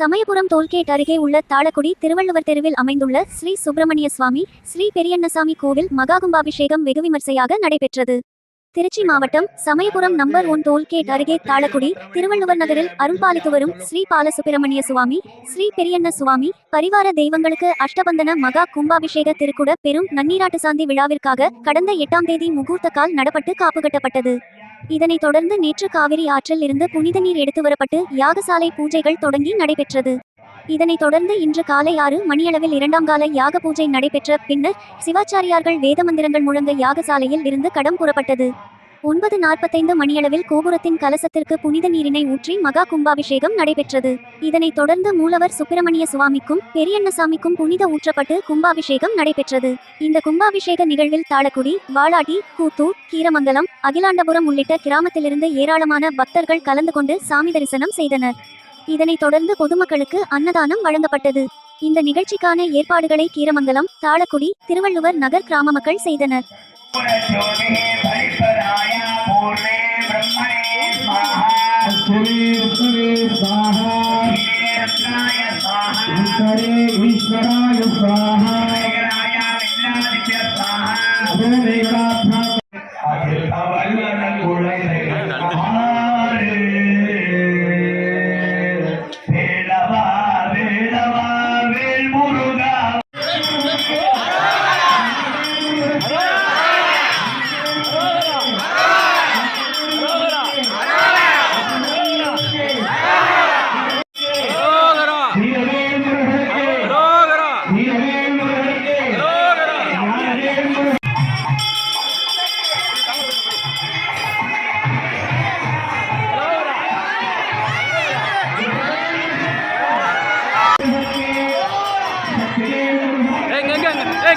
Samayapuram tollgate அருகே உள்ள தாளக்குடி திருவள்ளுவர் தெருவில் அமைந்துள்ள ஸ்ரீ சுப்பிரமணிய சுவாமி ஸ்ரீ பெரியண்ணசாமி கோவில் மகாகும்பாபிஷேகம் வெகு விமர்சையாக நடைபெற்றது. திருச்சி மாவட்டம் சமயபுரம் நம்பர் ஒன் டோல்கேட் அருகே தாளக்குடி திருவள்ளுவர் நகரில் அருள்பாலித்து வரும் ஸ்ரீ பாலசுப்பிரமணிய சுவாமி ஸ்ரீ பெரியண்ண சுவாமி பரிவார தெய்வங்களுக்கு அஷ்டபந்தன மகா கும்பாபிஷேக திருக்குட பெரும் நன்னீராட்டு சாந்தி விழாவிற்காக கடந்த எட்டாம் தேதி முகூர்த்த கால் நடப்பட்டு காப்பு கட்டப்பட்டது. இதனைத் தொடர்ந்து நேற்று காவிரி ஆற்றில் இருந்து புனித நீர் எடுத்து வரப்பட்டு யாகசாலை பூஜைகள் தொடங்கி நடைபெற்றது. இதனைத் தொடர்ந்து இன்று காலை ஆறு மணியளவில் இரண்டாம் கால யாக பூஜை நடைபெற்ற பின்னர் சிவாச்சாரியார்கள் வேத மந்திரங்கள் முழங்க யாகசாலையில் இருந்து கடம் புறப்பட்டது. ஒன்பது நாற்பத்தைந்து மணியளவில் கோபுரத்தின் கலசத்திற்கு புனித நீரினை ஊற்றி மகா கும்பாபிஷேகம் நடைபெற்றது. இதனைத் தொடர்ந்து மூலவர் சுப்பிரமணிய சுவாமிக்கும் பெரியண்ணசாமிக்கும் புனித ஊற்றப்பட்டு கும்பாபிஷேகம் நடைபெற்றது. இந்த கும்பாபிஷேக நிகழ்வில் தாளக்குடி வாளாட்டி கூத்தூர் கீரமங்கலம் அகிலாண்டபுரம் உள்ளிட்ட கிராமத்திலிருந்து ஏராளமான பக்தர்கள் கலந்து கொண்டு சாமி தரிசனம் செய்தனர். இதனைத் தொடர்ந்து பொதுமக்களுக்கு அன்னதானம் வழங்கப்பட்டது. இந்த நிகழ்ச்சிக்கான ஏற்பாடுகளை கீரமங்கலம் தாளக்குடி திருவள்ளுவர் நகர் கிராம மக்கள் செய்தனர். பல்லாண்டு குழந்தை ஆனால்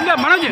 எங்க மனோஜ்.